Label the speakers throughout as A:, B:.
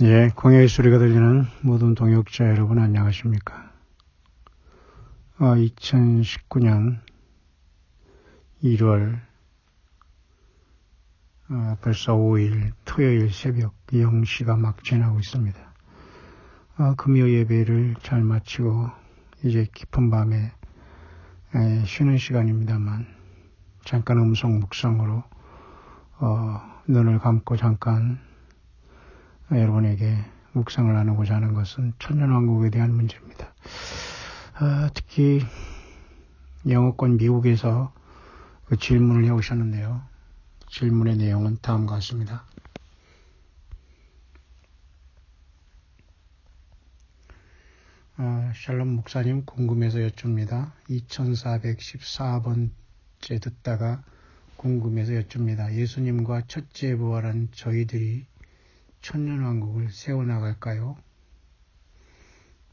A: 예, 공예의 소리가 들리는 모든 동역자 여러분 안녕하십니까? 어, 2019년 1월 어, 벌써 5일 토요일 새벽 0시가 막 지나고 있습니다. 어, 금요 예배를 잘 마치고 이제 깊은 밤에 에, 쉬는 시간입니다만 잠깐 음성 묵상으로 어, 눈을 감고 잠깐 여러분에게 묵상을 나누고자 하는 것은 천년왕국에 대한 문제입니다. 어, 특히 영어권 미국에서 그 질문을 해오셨는데요. 질문의 내용은 다음과 같습니다. 아, 샬롬 목사님 궁금해서 여쭙니다. 2414번째 듣다가 궁금해서 여쭙니다. 예수님과 첫째 부활한 저희들이 천년왕국을 세워나갈까요?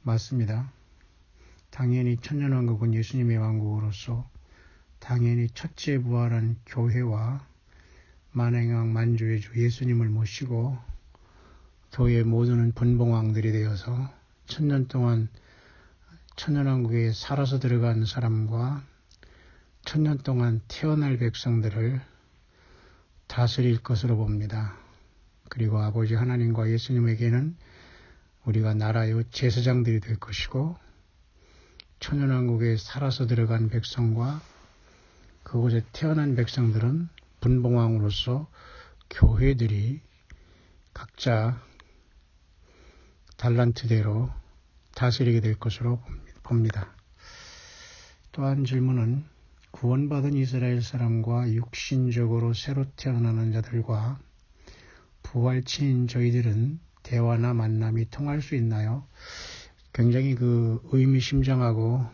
A: 맞습니다. 당연히 천년왕국은 예수님의 왕국으로서 당연히 첫째 부활한 교회와 만행왕 만주의 주 예수님을 모시고 교회 모두는 분봉왕들이 되어서 천년 동안 천년왕국에 살아서 들어간 사람과 천년 동안 태어날 백성들을 다스릴 것으로 봅니다. 그리고 아버지 하나님과 예수님에게는 우리가 나라의 제사장들이 될 것이고 천연왕국에 살아서 들어간 백성과 그곳에 태어난 백성들은 분봉왕으로서 교회들이 각자 달란트대로 다스리게 될 것으로 봅니다. 또한 질문은 구원받은 이스라엘 사람과 육신적으로 새로 태어나는 자들과 부활치인 저희들은 대화나 만남이 통할 수 있나요? 굉장히 그 의미심장하고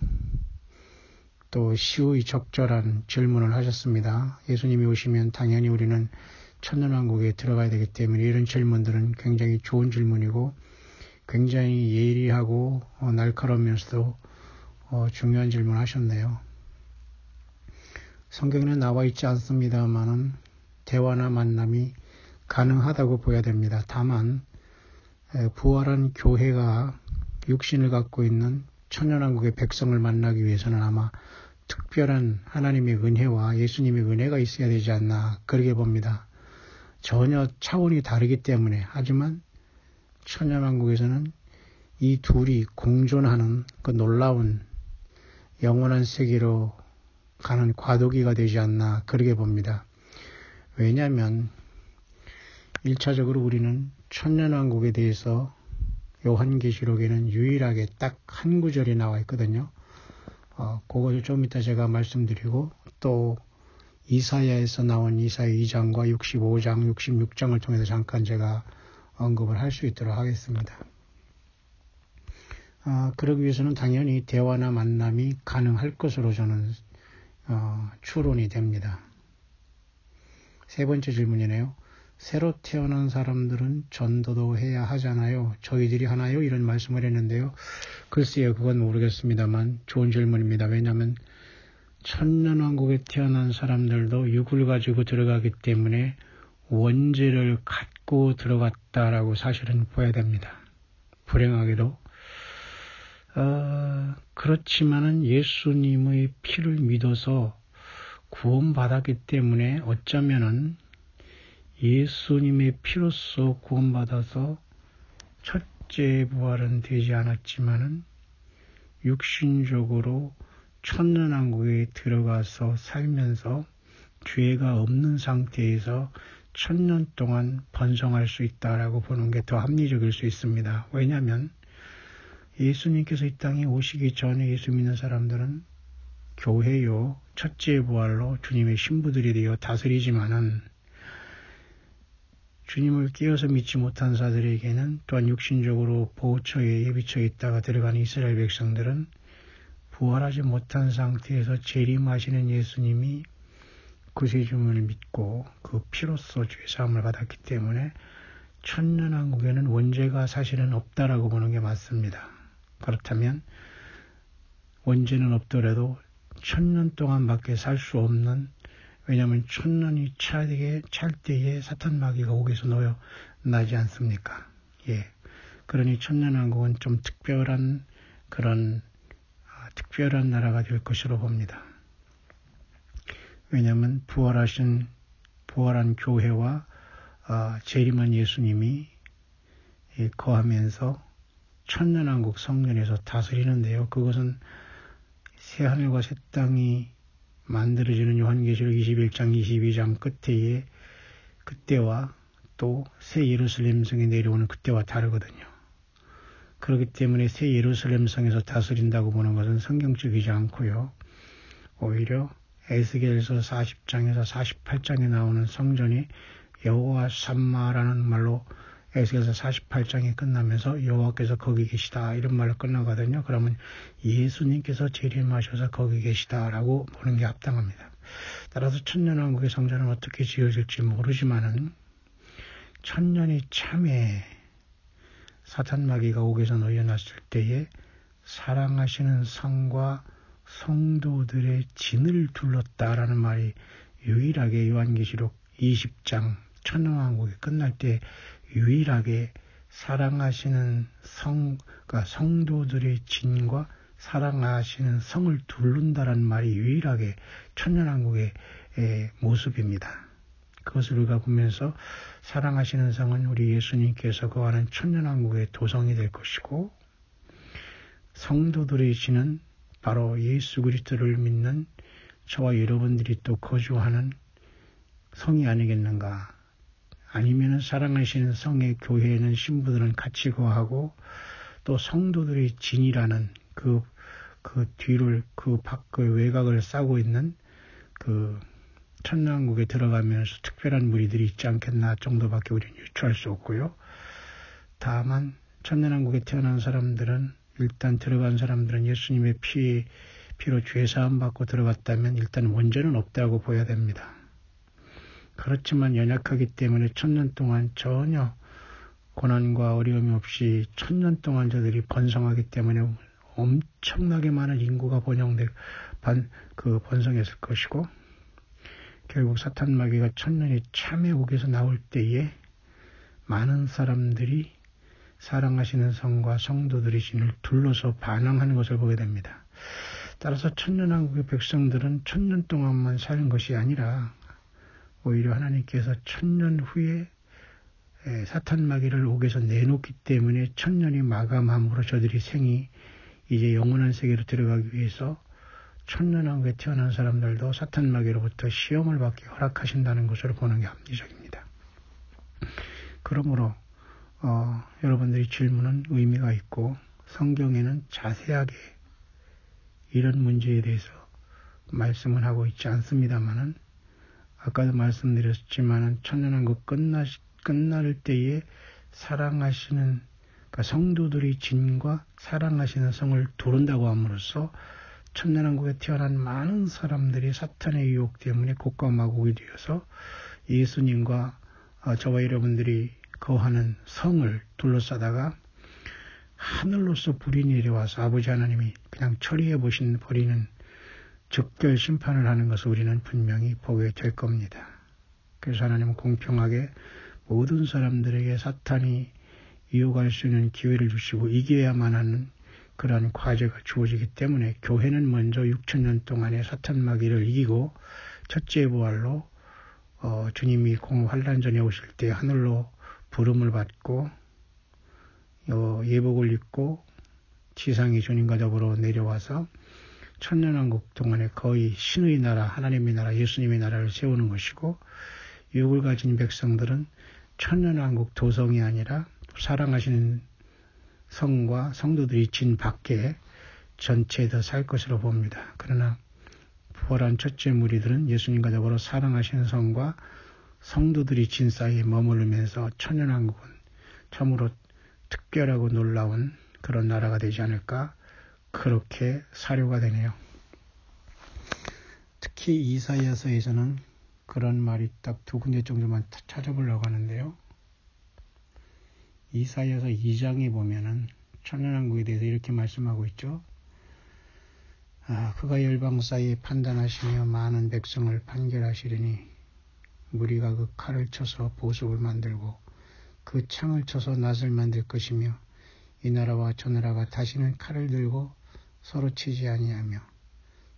A: 또 시의 적절한 질문을 하셨습니다. 예수님이 오시면 당연히 우리는 천년왕국에 들어가야 되기 때문에 이런 질문들은 굉장히 좋은 질문이고 굉장히 예리하고 어, 날카로우면서도 어, 중요한 질문 을 하셨네요. 성경에는 나와 있지 않습니다만은 대화나 만남이 가능하다고 보여야 됩니다. 다만 부활한 교회가 육신을 갖고 있는 천연왕국의 백성을 만나기 위해서는 아마 특별한 하나님의 은혜와 예수님의 은혜가 있어야 되지 않나 그렇게 봅니다. 전혀 차원이 다르기 때문에 하지만 천연왕국에서는 이 둘이 공존하는 그 놀라운 영원한 세계로 가는 과도기가 되지 않나 그렇게 봅니다. 왜냐하면 1차적으로 우리는 천년왕국에 대해서 요한계시록에는 유일하게 딱 한 구절이 나와 있거든요. 어, 그것을 좀 이따 제가 말씀드리고 또 이사야에서 나온 이사야 2장과 65장, 66장을 통해서 잠깐 제가 언급을 할 수 있도록 하겠습니다. 아, 그러기 위해서는 당연히 대화나 만남이 가능할 것으로 저는 어, 추론이 됩니다. 세 번째 질문이네요. 새로 태어난 사람들은 전도도 해야 하잖아요. 저희들이 하나요? 이런 말씀을 했는데요. 글쎄요, 그건 모르겠습니다만 좋은 질문입니다. 왜냐하면 천년왕국에 태어난 사람들도 육을 가지고 들어가기 때문에 원죄를 갖고 들어갔다라고 사실은 보야 됩니다. 불행하게도. 어, 그렇지만은 예수님의 피를 믿어서 구원받았기 때문에 어쩌면은 예수님의 피로써 구원받아서 첫째 부활은 되지 않았지만은 육신적으로 천년왕국에 들어가서 살면서 죄가 없는 상태에서 천년 동안 번성할 수 있다라고 보는 게 더 합리적일 수 있습니다. 왜냐하면 예수님께서 이 땅에 오시기 전에 예수 믿는 사람들은 교회요 첫째 부활로 주님의 신부들이 되어 다스리지만은 주님을 깨어서 믿지 못한 자들에게는 또한 육신적으로 보호처에 예비처에 있다가 들어가는 이스라엘 백성들은 부활하지 못한 상태에서 재림하시는 예수님이 구세주문을 믿고 그 피로써 죄사함을 받았기 때문에 천년왕국에는 원죄가 사실은 없다라고 보는 게 맞습니다. 그렇다면 원죄는 없더라도 천년 동안밖에 살 수 없는 왜냐하면 천년이 차게 찰 때에 사탄 마귀가 옥에서 놓여 나지 않습니까? 예. 그러니 천년왕국은 좀 특별한 그런 아, 특별한 나라가 될 것으로 봅니다. 왜냐하면 부활하신 부활한 교회와 아, 재림한 예수님이 예, 거하면서 천년왕국 성전에서 다스리는데요. 그것은 새 하늘과 새 땅이 만들어지는 요한계시록 21장 22장 끝에 그때와 또 새 예루살렘 성에 내려오는 그때와 다르거든요. 그렇기 때문에 새 예루살렘 성에서 다스린다고 보는 것은 성경적이지 않고요. 오히려 에스겔서 40장에서 48장에 나오는 성전이 여호와 삼마라는 말로 에스겔서 48장이 끝나면서 여호와께서 거기 계시다 이런 말로 끝나거든요. 그러면 예수님께서 재림하셔서 거기 계시다라고 보는 게 합당합니다. 따라서 천년왕국의 성전은 어떻게 지어질지 모르지만은 천년이 참에 사탄 마귀가 옥에서 놓여놨을 때에 사랑하시는 성과 성도들의 진을 둘렀다라는 말이 유일하게 요한계시록 20장 천왕국이 끝날 때 유일하게 사랑하시는 성, 그러니까 성도들의 진과 사랑하시는 성을 둘른다라는 말이 유일하게 천년왕국의 모습입니다. 그것을 우리가 보면서 사랑하시는 성은 우리 예수님께서 거하는 천년왕국의 도성이 될 것이고 성도들의 진은 바로 예수 그리스도를 믿는 저와 여러분들이 또 거주하는 성이 아니겠는가. 아니면 사랑하시는 성의 교회에는 신부들은 같이 거하고 또 성도들의 진이라는 그, 그 뒤를 그 밖의 외곽을 싸고 있는 그 천남국에 들어가면서 특별한 무리들이 있지 않겠나 정도밖에 우리는 유추할 수 없고요. 다만 천년왕국에 태어난 사람들은 일단 들어간 사람들은 예수님의 피, 피로 죄사함 받고 들어갔다면 일단 원죄는 없다고 보여야 됩니다. 그렇지만 연약하기 때문에 천년 동안 전혀 고난과 어려움이 없이 천년 동안 저들이 번성하기 때문에 엄청나게 많은 인구가 번영돼 반, 그 번성했을 것이고 결국 사탄 마귀가 천년이 참의 옥에서 나올 때에 많은 사람들이 사랑하시는 성과 성도들이 신을 둘러서 반항하는 것을 보게 됩니다. 따라서 천년왕국의 백성들은 천년 동안만 사는 것이 아니라 오히려 하나님께서 천년 후에 사탄 마귀를 옥에서 내놓기 때문에 천년이 마감함으로 저들이 생이 이제 영원한 세계로 들어가기 위해서 천년왕국에 태어난 사람들도 사탄 마귀로부터 시험을 받기 허락하신다는 것으로 보는 게 합리적입니다. 그러므로 어, 여러분들이 질문은 의미가 있고 성경에는 자세하게 이런 문제에 대해서 말씀을 하고 있지 않습니다만은 아까도 말씀드렸지만은 천년왕국 끝나 끝날 때에 사랑하시는 그러니까 성도들의 진과 사랑하시는 성을 두른다고 함으로써 천년왕국에 태어난 많은 사람들이 사탄의 유혹 때문에 곡과마곡이 되어서 예수님과 어, 저와 여러분들이 거하는 성을 둘러싸다가 하늘로서 불이 내려와서 아버지 하나님이 그냥 처리해 보신 버리는 적결 심판을 하는 것을 우리는 분명히 보게 될 겁니다. 그래서 하나님은 공평하게 모든 사람들에게 사탄이 이어갈 수 있는 기회를 주시고 이겨야만 하는 그러한 과제가 주어지기 때문에 교회는 먼저 6천년 동안의 사탄 마귀를 이기고 첫째 부활로 어, 주님이 공 환란전에 오실 때 하늘로 부름을 받고 어, 예복을 입고 지상의 주님과 더불어 내려와서 천년왕국 동안에 거의 신의 나라, 하나님의 나라, 예수님의 나라를 세우는 것이고 육을 가진 백성들은 천년왕국 도성이 아니라 사랑하시는 성과 성도들이 진 밖에 전체에 더살 것으로 봅니다. 그러나 부활한 첫째 무리들은 예수님과 더불어 사랑하시는 성과 성도들이 진 사이에 머무르면서 천연왕국은 참으로 특별하고 놀라운 그런 나라가 되지 않을까 그렇게 사료가 되네요. 특히 이사야서에서는 그런 말이 딱 두 군데 정도만 찾아보려고 하는데요. 이사야서 2장에 보면은 천연왕국에 대해서 이렇게 말씀하고 있죠. 아, 그가 열방 사이에 판단하시며 많은 백성을 판결하시려니 무리가 그 칼을 쳐서 보석을 만들고 그 창을 쳐서 낫을 만들 것이며 이 나라와 저 나라가 다시는 칼을 들고 서로 치지 아니하며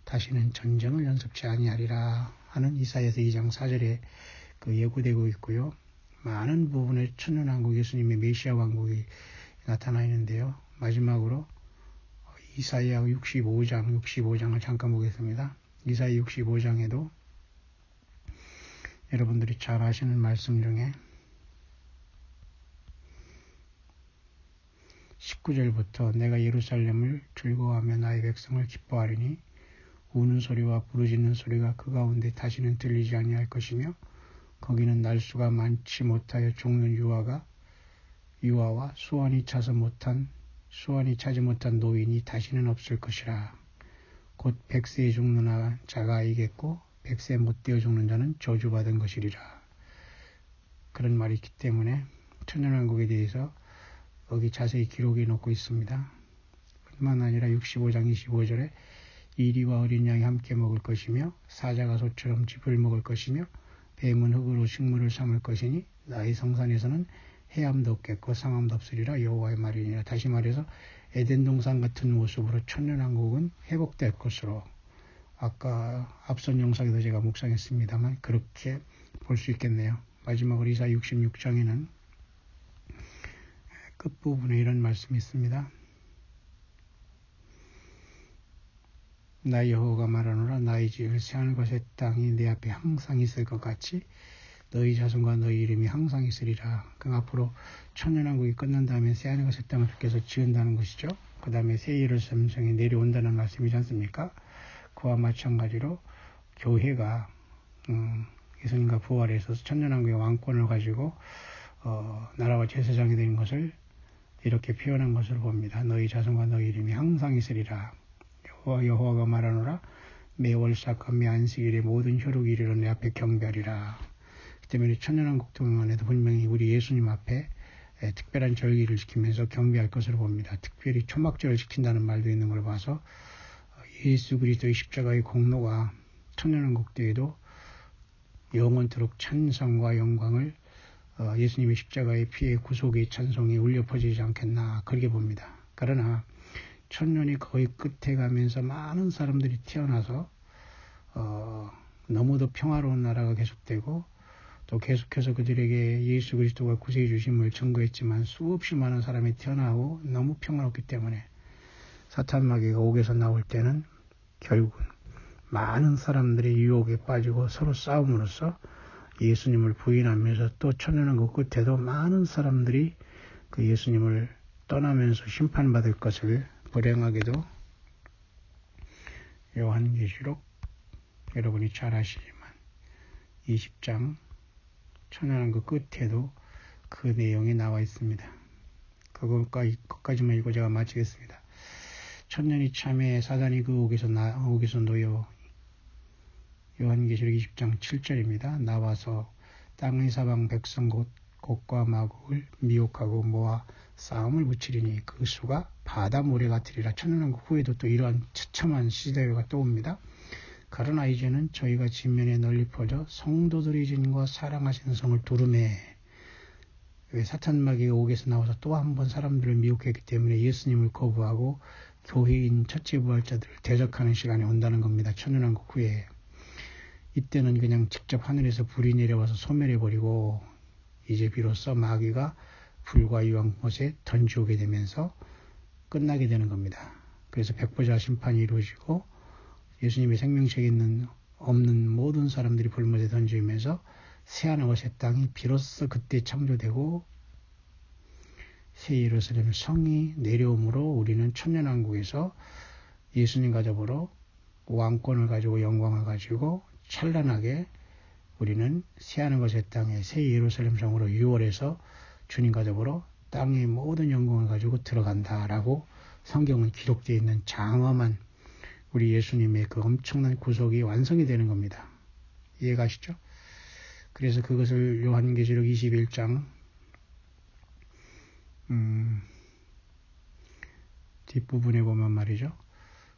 A: 다시는 전쟁을 연습치 아니하리라 하는 이사에서 2장 4절에 그 예고되고 있고요. 많은 부분에 천년왕국 예수님의 메시아 왕국이 나타나 있는데요. 마지막으로 이사야 65장, 65장을 잠깐 보겠습니다. 이사야 65장에도 여러분들이 잘 아시는 말씀 중에 19절부터 내가 예루살렘을 즐거워하며 나의 백성을 기뻐하리니 우는 소리와 부르짖는 소리가 그 가운데 다시는 들리지 아니할 것이며 거기는 날수가 많지 못하여 죽는 유아가 유아와 수완이 차서 못한 수완이 차지 못한 노인이 다시는 없을 것이라. 곧 백세에 죽는 자가 이겠고 백세 못 되어 죽는 자는 저주받은 것이리라. 그런 말이 있기 때문에 천년왕국에 대해서 거기 자세히 기록해 놓고 있습니다. 뿐만 아니라 65장 25절에 이리와 어린 양이 함께 먹을 것이며 사자가 소처럼 짚을 먹을 것이며 뱀은 흙으로 식물을 삼을 것이니 나의 성산에서는 해암도 없겠고 상암도 없으리라 여호와의 말이니라. 다시 말해서 에덴 동산 같은 모습으로 천년왕국은 회복될 것으로 아까 앞선 영상에도 제가 묵상했습니다만 그렇게 볼 수 있겠네요. 마지막으로 이사 66장에는 끝부분에 이런 말씀이 있습니다. 나 여호가 말하노라 나의 지을 세하는 것의 땅이 내 앞에 항상 있을 것 같이 너희 자손과 너희 이름이 항상 있으리라. 그 앞으로 천년왕국이 끝난 다음에 세하는 것의 땅을 주께서 지은다는 것이죠. 그 다음에 새 예루살렘 성에 내려온다는 말씀이지 않습니까? 그와 마찬가지로 교회가 음, 예수님과 부활해서 천년왕국의 왕권을 가지고 어, 나라와 제사장이 되는 것을 이렇게 표현한 것을 봅니다. 너희 자손과 너희 이름이 항상 있으리라. 여호와 여호와가 말하노라 매월삭과 매안식일에 모든 혈육이 이르러 내 앞에 경배하리라. 그 때문에 천년왕국 동안에도 분명히 우리 예수님 앞에 특별한 절기를 지키면서 경배할 것을 봅니다. 특별히 초막절을 지킨다는 말도 있는 걸 봐서 예수 그리스도의 십자가의 공로가 천년왕국 때에도 영원토록 찬성과 영광을 어, 예수님의 십자가의 피의 구속의 찬송이 울려 퍼지지 않겠나 그렇게 봅니다. 그러나 천년이 거의 끝에 가면서 많은 사람들이 태어나서 어, 너무도 평화로운 나라가 계속되고 또 계속해서 그들에게 예수 그리스도가 구세해 주심을 증거했지만 수없이 많은 사람이 태어나고 너무 평화롭기 때문에 사탄 마귀가 옥에서 나올 때는 결국은 많은 사람들이 유혹에 빠지고 서로 싸움으로써 예수님을 부인하면서 또 천년왕 국 끝에도 많은 사람들이 그 예수님을 떠나면서 심판받을 것을 불행하게도 요한계시록 여러분이 잘 아시지만 20장 천년왕국 끝에도 그 내용이 나와 있습니다. 그것까지, 그것까지만 읽고 제가 마치겠습니다. 천년이 참에 사단이 그 옥에서, 나, 옥에서 놓여 요한계시록 20장 7절입니다. 나와서 땅의 사방 백성 곧 곡과 마곡을 미혹하고 모아 싸움을 붙이리니 그 수가 바다 모래 같으리라. 천년왕국 후에도 또 이러한 처참한 시대가 또 옵니다. 그러나 이제는 저희가 진면에 널리 퍼져 성도들의 진과 사랑하시는 성을 두름해 왜 사탄 마귀가 옥에서 나와서 또 한 번 사람들을 미혹했기 때문에 예수님을 거부하고 교회인 첫째 부활자들을 대적하는 시간이 온다는 겁니다. 천년왕국 후에 이때는 그냥 직접 하늘에서 불이 내려와서 소멸해버리고 이제 비로소 마귀가 불과 유황못에 던지오게 되면서 끝나게 되는 겁니다. 그래서 백보자 심판이 이루어지고 예수님의 생명책에 있는 없는 모든 사람들이 불못에 던지면서 새하늘과 새 땅이 비로소 그때 창조되고 새 예루살렘 성이 내려오므로 우리는 천년왕국에서 예수님과 더불어 왕권을 가지고 영광을 가지고 찬란하게 우리는 새하늘과 새 땅에 새 예루살렘 성으로 유월해서 주님과 더불어 땅의 모든 영광을 가지고 들어간다라고 성경은 기록되어 있는 장엄한 우리 예수님의 그 엄청난 구속이 완성이 되는 겁니다. 이해가시죠? 그래서 그것을 요한계시록 21장 음, 뒷부분에 보면 말이죠.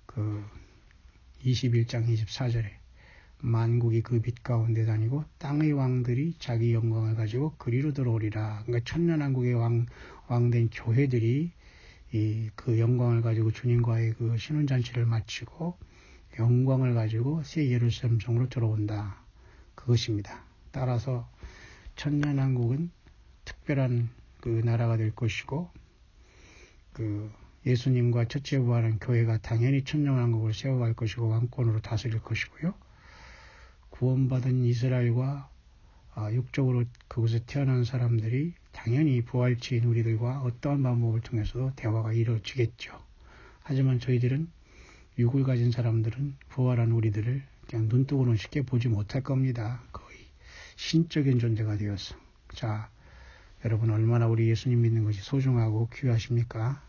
A: 그 21장 24절에 만국이 그 빛 가운데 다니고 땅의 왕들이 자기 영광을 가지고 그리로 들어오리라. 그러니까 천년왕국의 왕, 왕된 교회들이 이 그 영광을 가지고 주님과의 그 신혼잔치를 마치고 영광을 가지고 새 예루살렘 성으로 들어온다. 그것입니다. 따라서 천년왕국은 특별한 그 나라가 될 것이고 그 예수님과 첫째 부활한 교회가 당연히 천년왕국을 세워갈 것이고 왕권으로 다스릴 것이고요. 구원받은 이스라엘과 아, 육적으로 그곳에 태어난 사람들이 당연히 부활체인 우리들과 어떠한 방법을 통해서도 대화가 이루어지겠죠. 하지만 저희들은 육을 가진 사람들은 부활한 우리들을 그냥 눈뜨고는 쉽게 보지 못할 겁니다. 거의 신적인 존재가 되어서. 자, 여러분 얼마나 우리 예수님 믿는 것이 소중하고 귀하십니까?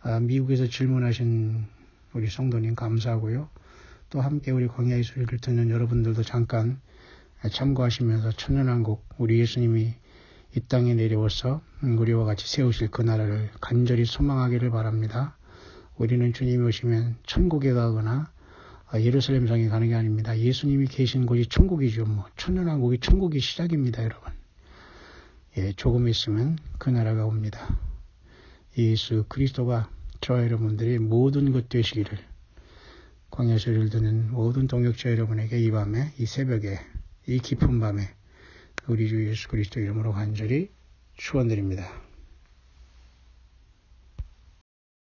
A: 아, 미국에서 질문하신 우리 성도님 감사하고요. 또 함께 우리 광야의 소리를 듣는 여러분들도 잠깐 참고하시면서 천년왕국 우리 예수님이 이 땅에 내려와서 우리와 같이 세우실 그 나라를 간절히 소망하기를 바랍니다. 우리는 주님이 오시면 천국에 가거나 예루살렘 성에 가는 게 아닙니다. 예수님이 계신 곳이 천국이죠. 뭐 천년왕국이 천국이 시작입니다, 여러분. 예, 조금 있으면 그 나라가 옵니다. 예수 그리스도가 저와 여러분들이 모든 것 되시기를 광야 소리를 듣는 모든 동역자 여러분에게 이 밤에 이 새벽에 이 깊은 밤에 우리 주 예수 그리스도 이름으로 간절히 축원드립니다.